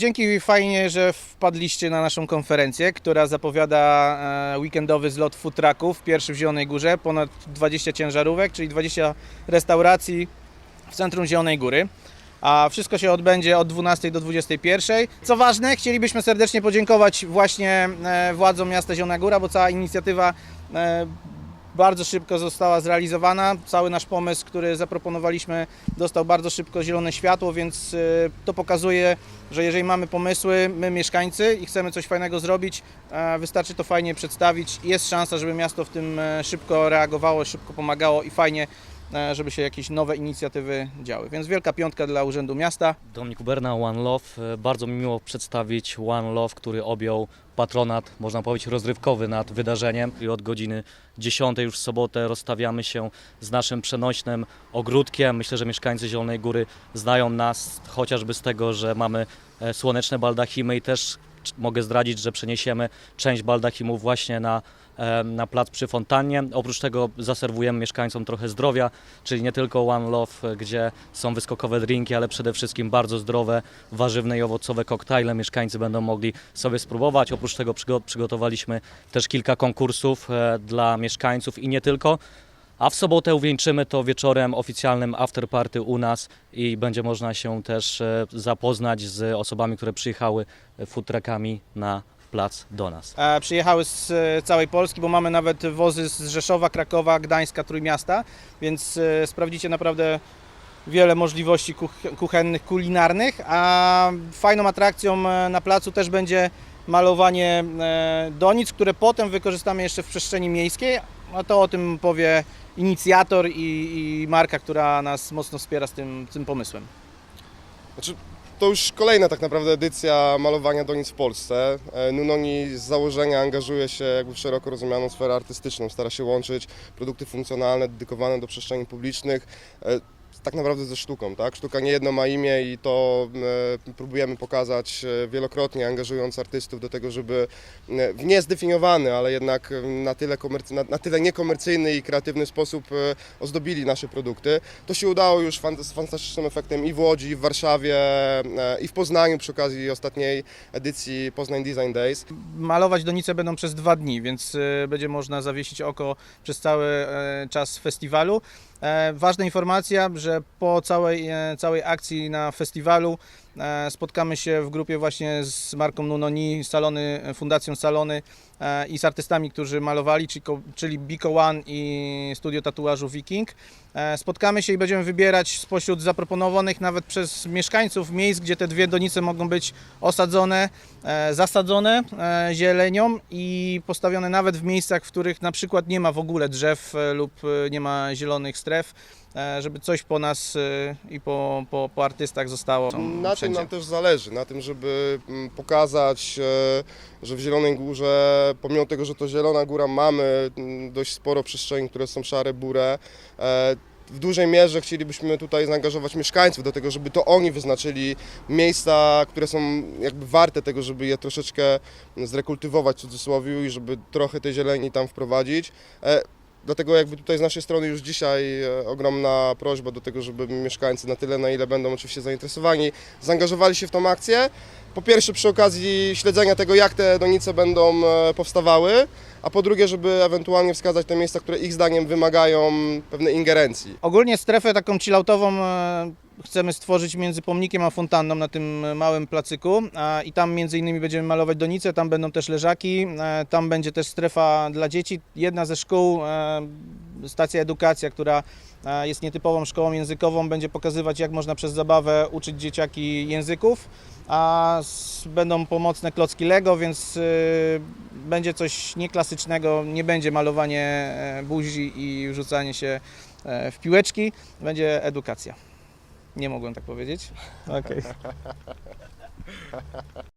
Dzięki fajnie, że wpadliście na naszą konferencję, która zapowiada e, weekendowy zlot food trucków, pierwszy w Zielonej Górze, ponad 20 ciężarówek, czyli 20 restauracji w centrum Zielonej Góry. A wszystko się odbędzie od 12 do 21. Co ważne, chcielibyśmy serdecznie podziękować właśnie e, władzom miasta Zielona Góra, bo cała inicjatywa e, bardzo szybko została zrealizowana. Cały nasz pomysł, który zaproponowaliśmy, dostał bardzo szybko zielone światło, więc y, to pokazuje, że jeżeli mamy pomysły, my mieszkańcy i chcemy coś fajnego zrobić, wystarczy to fajnie przedstawić. Jest szansa, żeby miasto w tym e, szybko reagowało, szybko pomagało i fajnie, żeby się jakieś nowe inicjatywy działy. Więc wielka piątka dla Urzędu Miasta. Dominik Uberna, One Love. E, Bardzo mi miło przedstawić One Love, który objął patronat, można powiedzieć, rozrywkowy nad wydarzeniem. I od godziny 10 już w sobotę rozstawiamy się z naszym przenośnym ogródkiem. Myślę, że mieszkańcy Zielonej Góry znają nas chociażby z tego, że mamy e, słoneczne baldachimy i też mogę zdradzić, że przeniesiemy część baldachimów właśnie na, na plac przy fontannie. Oprócz tego zaserwujemy mieszkańcom trochę zdrowia, czyli nie tylko One Love, e, gdzie są wyskokowe drinki, ale przede wszystkim bardzo zdrowe, warzywne i owocowe koktajle. Mieszkańcy będą mogli sobie spróbować. Oprócz tego przygo- przygotowaliśmy też kilka konkursów e, dla mieszkańców i nie tylko. A w sobotę uwieńczymy to wieczorem oficjalnym afterparty u nas i będzie można się też e, zapoznać z osobami, które przyjechały e, food truckami na plac do nas. E, Przyjechały z e, całej Polski, bo mamy nawet wozy z Rzeszowa, Krakowa, Gdańska, Trójmiasta, więc sprawdzicie naprawdę wiele możliwości kuch- kuchennych, kulinarnych, a fajną atrakcją na placu też będzie malowanie donic, które potem wykorzystamy jeszcze w przestrzeni miejskiej, a to o tym powie inicjator i, i marka, która nas mocno wspiera z tym, tym pomysłem. Znaczy, to już kolejna tak naprawdę edycja malowania donic w Polsce. E, Nunoni z założenia angażuje się jakby w szeroko rozumianą sferę artystyczną, stara się łączyć produkty funkcjonalne dedykowane do przestrzeni publicznych e, tak naprawdę ze sztuką, tak? Sztuka nie jedno ma imię i to e, próbujemy pokazać e, wielokrotnie, angażując artystów do tego, żeby e, w niezdefiniowany, ale jednak na tyle, komercy- na, na tyle niekomercyjny i kreatywny sposób ozdobili nasze produkty. To się udało już z fantastycznym efektem i w Łodzi, i w Warszawie, i w Poznaniu przy okazji ostatniej edycji Poznań Design Days. Malować donice będą przez dwa dni, więc będzie można zawiesić oko przez cały czas festiwalu. Ważna informacja, że po całej, e, całej akcji na festiwalu spotkamy się w grupie właśnie z marką Nunoni, salony, Fundacją Salony e, i z artystami, którzy malowali, czyli, ko- czyli Biko One i studio tatuażu Viking. E, Spotkamy się i będziemy wybierać spośród zaproponowanych nawet przez mieszkańców miejsc, gdzie te dwie donice mogą być osadzone, e, zasadzone e, zielenią i postawione nawet w miejscach, w których na przykład nie ma w ogóle drzew e, lub e, nie ma zielonych stref, e, żeby coś po nas e, i po, po, po artystach zostało. Na tym nam też zależy, na tym, żeby mm, pokazać, e, że w Zielonej Górze, pomimo tego, że to Zielona Góra, mamy mm, dość sporo przestrzeni, które są szare, burę. e, W dużej mierze chcielibyśmy tutaj zaangażować mieszkańców do tego, żeby to oni wyznaczyli miejsca, które są jakby warte tego, żeby je troszeczkę zrekultywować w cudzysłowie i żeby trochę tej zieleni tam wprowadzić. Dlatego jakby tutaj z naszej strony już dzisiaj e, ogromna prośba do tego, żeby mieszkańcy na tyle, na ile będą oczywiście zainteresowani, zaangażowali się w tą akcję. Po pierwsze przy okazji śledzenia tego, jak te donice będą e, powstawały, a po drugie, żeby ewentualnie wskazać te miejsca, które ich zdaniem wymagają pewnej ingerencji. Ogólnie strefę taką chilloutową e, chcemy stworzyć między pomnikiem a fontanną na tym małym placyku i tam między innymi będziemy malować donice, tam będą też leżaki, e, tam będzie też strefa dla dzieci. Jedna ze szkół, e, stacja edukacja, która e, jest nietypową szkołą językową, będzie pokazywać jak można przez zabawę uczyć dzieciaki języków, a będą pomocne klocki Lego, więc będzie coś nieklasycznego, nie będzie malowanie buzi i rzucanie się w piłeczki, będzie edukacja. Nie mogłem tak powiedzieć. Okej.